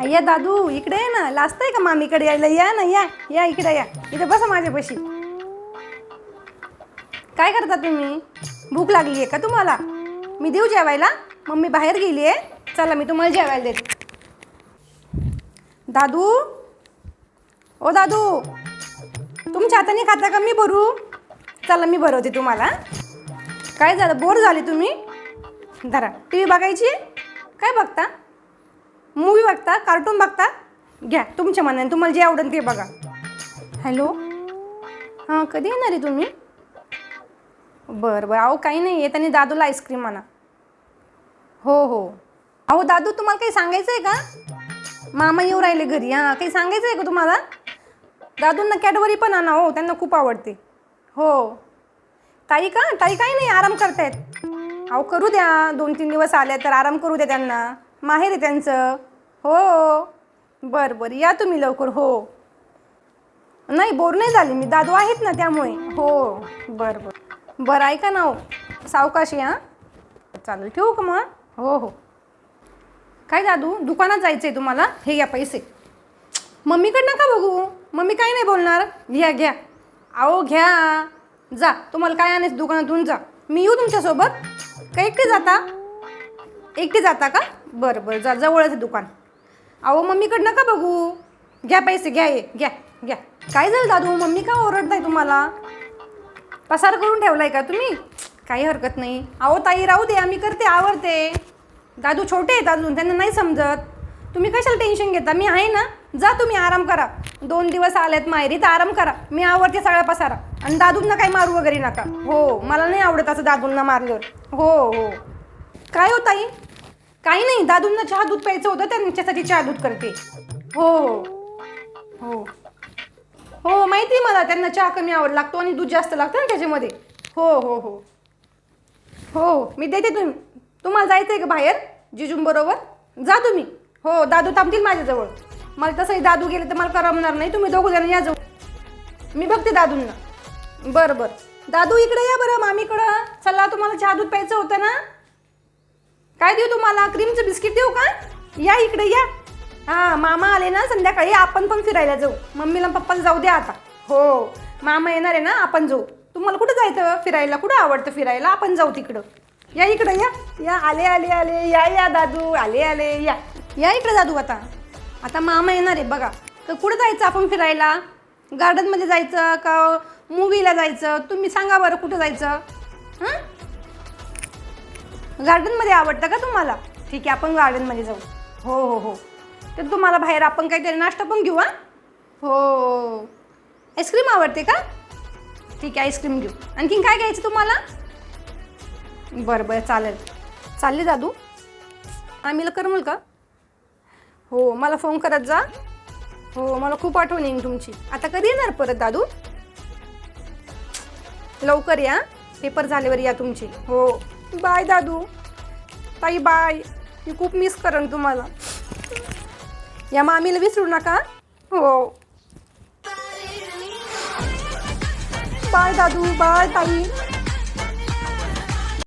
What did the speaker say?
अय्या दादू इकडे ये ना. लाजताय का मामीकडे यायला? या ना या. या इकडे या. इथे बसा माझ्यापाशी. काय करता तुम्ही? भूक लागली आहे का तुम्हाला? मी देऊ जेवायला? मम्मी बाहेर गेली आहे चला मी तुम्हाला जेवायला देते. दादू? ओ दादू. तुमच्या हाताने खाता का? मी भरू. चला मी भरवते तुम्हाला. काय झालं? बोर झाले तुम्ही? धरा. टी व्ही बघायची? काय बघता? मूवी बघता कार्टून बघता? घ्या तुमच्या मनाने. तुम्हाला जे आवडेल ते बघा. हॅलो हां कधी येणार आहे तुम्ही? बरं बरं. अहो काही नाही येत आणि दादूला आईस्क्रीम आणा. हो हो. अहो दादू तुम्हाला काही सांगायचं आहे का? मामा येऊ राहिले घरी. हां काही सांगायचं आहे का तुम्हाला? दादूंना कॅडबरी पण आणा हो. त्यांना खूप आवडते. हो. ताई का? ताई काही नाही. आराम करतायत. अहो करू द्या. दोन तीन दिवस आले तर आराम करू द्या त्यांना. माहेर आहे त्यांचं. हो. बरं बरं. या तुम्ही लवकर. हो. नाही बोर नाही झाली मी. दादू आहेत ना त्यामुळे. हो. बरं बरं. बरं ऐका ना हो. सावकाशी हां. चालेल. ठेवू का मग? हो हो. काय दादू? दुकानात जायचं आहे तुम्हाला? हे घ्या पैसे. मम्मीकडनं का बघू? मम्मी काही नाही बोलणार. घ्या घ्या. अहो घ्या. जा. तुम्हाला काय आणायचं दुकानातून जा. मी येऊ तुमच्यासोबत. काय एकटे जाता? एकटे जाता का? बरं बरं जा जवळच आहे दुकान. अहो मम्मीकडनं का बघू? घ्या पैसे घ्या ये घ्या घ्या. काय झालं दादू? मम्मी का ओरडताय तुम्हाला? पसार करून ठेवलाय का तुम्ही? काही हरकत नाही. अहो ताई राहू दे आम्ही करते आवडते दादू छोटे आहेत अजून त्यांना नाही समजत. तुम्ही कशाला टेन्शन घेता? मी आहे ना? जा तुम्ही आराम करा. दोन दिवस आलेत माहेरी तर आराम करा. मी आवडते सगळा पसारा. आणि दादूंना काही मारू वगैरे नका. हो मला नाही आवडत असं दादूंना मारल्यावर. हो हो. काय होत आई काही नाही दादूंना चहा दूध प्यायचं होतं त्यांच्यासाठी चहा दूध करते. हो हो. हो. हो माहिती आहे मला त्यांना चहा कमी आवड लागतो आणि दूध जास्त लागतं ना त्याच्यामध्ये. हो हो हो. हो मी देते तुम्ही. तुम्हाला जायचं आहे का बाहेर जिजूंबरोबर? जा तुम्ही. हो दादू थांबतील माझ्याजवळ. मला तसंही दादू गेले तर मला करमणार नाही तुम्ही दोघं जण या जाऊ. मी बघते दादूंना. बरं बरं. दादू इकडे या बरं मामीकडं. चला तुम्हाला चहा दूध प्यायचं होतं ना? काय देऊ तुम्हाला? क्रीमचं बिस्किट देऊ का? या इकडे या. हां मामा आले ना संध्याकाळी आपण पण फिरायला जाऊ. मम्मीला पप्पाला जाऊ द्या आता. हो मामा येणार आहे ना आपण जाऊ. तुम्हाला कुठं जायचं फिरायला? कुठं आवडतं फिरायला? आपण जाऊ तिकडं. या इकडं या. या आले आले आले. या या दादू. आले आले. या. या इकडं दादू आता. आता मामा येणार आहे बघा. तर कुठं जायचं आपण फिरायला? गार्डनमध्ये जायचं का मूवीला जायचं? तुम्ही सांगा बरं कुठं जायचं? हां? गार्डनमध्ये आवडतं का तुम्हाला? ठीक आहे आपण गार्डनमध्ये जाऊ. हो हो हो. तर तुम्हाला बाहेर आपण काहीतरी नाश्ता पण घेऊ हां? हो. आईस्क्रीम आवडते का? ठीक आहे आईस्क्रीम घेऊ. आणखीन काय घ्यायचं तुम्हाला? बरं बरं चालेल. चालले दादू. आम्हीला करमल का? हो मला फोन करत जा. हो मला खूप आठवण येईल तुमची. आता कधी येणार परत दादू? लवकर या पेपर झाल्यावर या तुमचे. हो. बाय दादू. ताई बाय. मी खूप मिस करेन तुम्हाला. या मामीला विसरू नका. हो. बाय दादू बाय ताई.